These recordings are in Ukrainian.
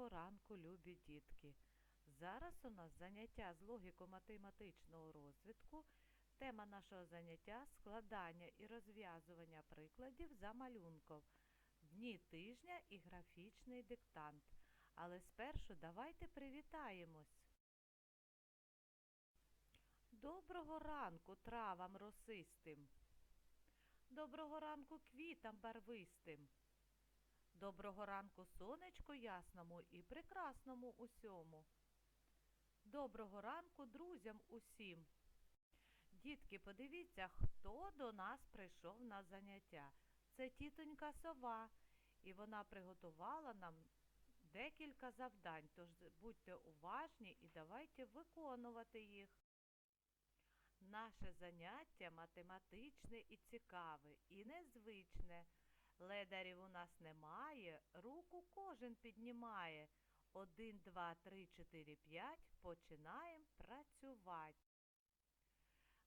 Доброго ранку, любі дітки! Зараз у нас заняття з логіко-математичного розвитку. Тема нашого заняття складання і розв'язування прикладів за малюнком, дні тижня і графічний диктант. Але спершу давайте привітаємось. Доброго ранку травам росистим. Доброго ранку квітам барвистим. Доброго ранку сонечку ясному і прекрасному усьому. Доброго ранку друзям усім. Дітки, подивіться, хто до нас прийшов на заняття. Це тітонька сова, і вона приготувала нам декілька завдань. Тож будьте уважні і давайте виконувати їх. Наше заняття математичне і цікаве, і незвичне. Ледарів у нас немає, руку кожен піднімає. Один, два, три, чотири, п'ять. Починаємо працювати.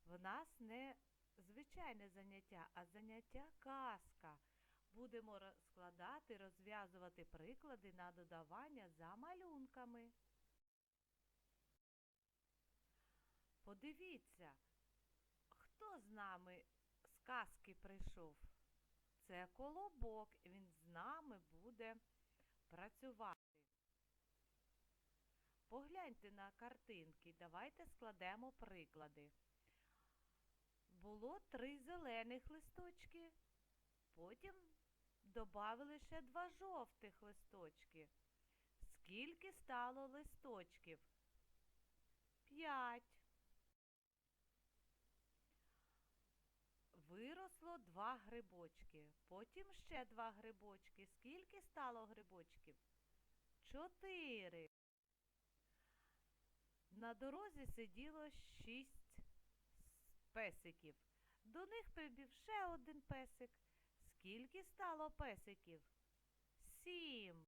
В нас не звичайне заняття, а заняття казка. Будемо складати, розв'язувати приклади на додавання за малюнками. Подивіться, хто з нами з казки прийшов? Це колобок, він з нами буде працювати. Погляньте на картинки, давайте складемо приклади. Було три зелених листочки, потім додали ще два жовтих листочки. Скільки стало листочків? П'ять. Виросло два грибочки, потім ще два грибочки. Скільки стало грибочків? Чотири. На дорозі сиділо шість песиків. До них прибіг ще один песик. Скільки стало песиків? Сім.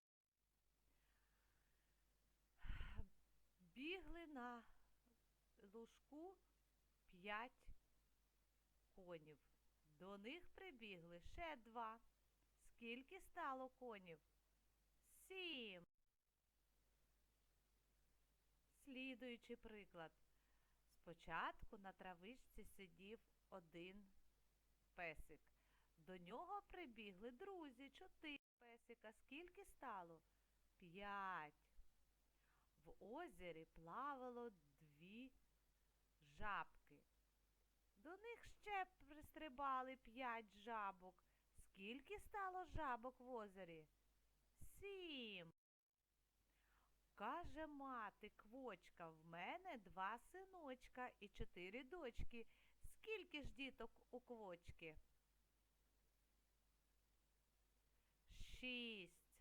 Бігли на лужку п'ять конів. До них прибігли ще два. Скільки стало конів? Сім. Слідуючий приклад. Спочатку на травичці сидів один песик. До нього прибігли друзі, чотири песика. Скільки стало? П'ять. В озері плавало дві жабки. До них ще пристрибали п'ять жабок. Скільки стало жабок в озері? Сім. Каже мати квочка, в мене два синочка і чотири дочки. Скільки ж діток у квочки? Шість.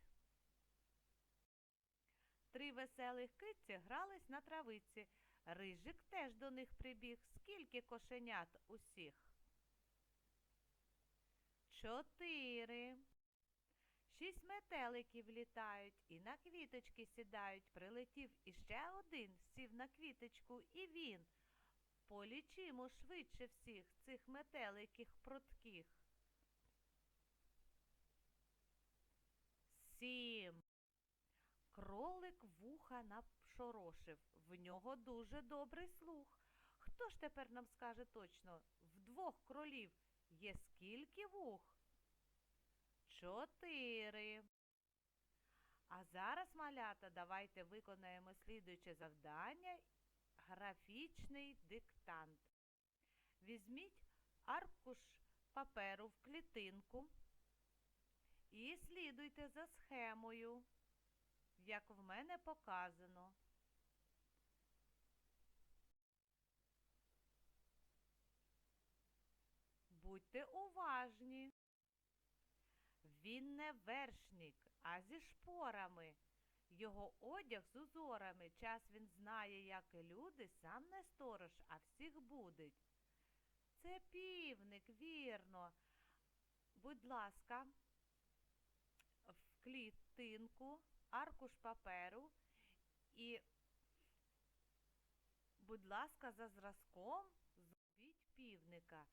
Три веселих китці грались на травиці. Рижик теж до них прибіг. Скільки кошенят усіх? Чотири. Шість метеликів літають і на квіточки сідають. Прилетів іще один, сів на квіточку, і він. Полічимо швидше всіх цих метеликів прутких. Сім. Кролик вуха напшорошив. В нього дуже добрий слух. Хто ж тепер нам скаже точно? В двох кролів є скільки вух? Чотири. А зараз, малята, давайте виконаємо слідуюче завдання графічний диктант. Візьміть аркуш паперу в клітинку і слідуйте за схемою, як в мене показано. Будьте уважні. Він не вершник, а зі шпорами. Його одяг з узорами. Час він знає, як і люди, сам не сторож, а всіх будить. Це півник, вірно. Будь ласка, в клітинку, аркуш паперу і, будь ласка, за зразком зробіть півника.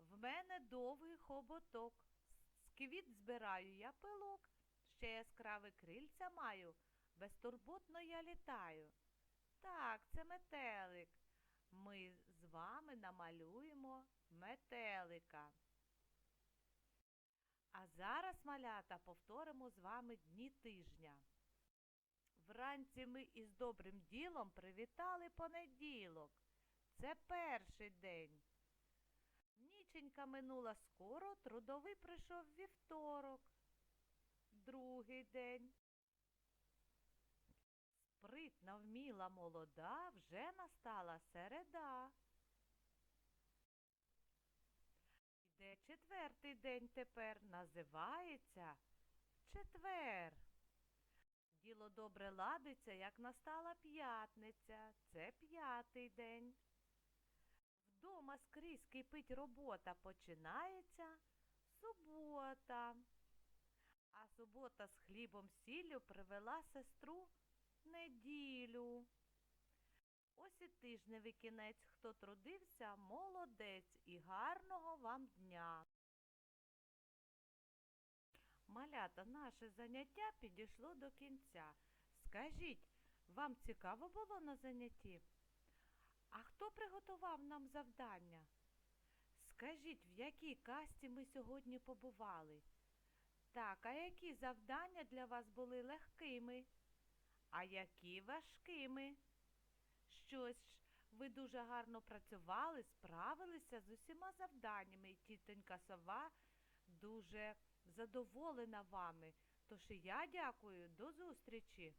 В мене довгий хоботок. З квіт збираю я пилок, ще яскраве крильця маю. безтурботно я літаю. Так, це метелик. Ми з вами намалюємо метелика. А зараз, малята, повторимо з вами дні тижня. Вранці ми із добрим ділом привітали понеділок. Це перший день. Ніченька минула скоро, трудовий прийшов вівторок. Другий день. Спритна, вміла молода, вже настала середа. Іде четвертий день тепер, називається четвер. Діло добре ладиться, як настала п'ятниця. Це п'ятий день. Вдома скрізь кипить робота, починається субота. А субота з хлібом сіллю привела сестру неділю. Ось і тижневий кінець, хто трудився, молодець і гарного вам дня. Малята, наше заняття підійшло до кінця. Скажіть, вам цікаво було на занятті? А хто приготував нам завдання? Скажіть, в якій касті ми сьогодні побували? Так, а які завдання для вас були легкими? А які важкими? Щось ж ви дуже гарно працювали, справилися з усіма завданнями, і тітонька сова дуже задоволена вами. Тож і я дякую, до зустрічі!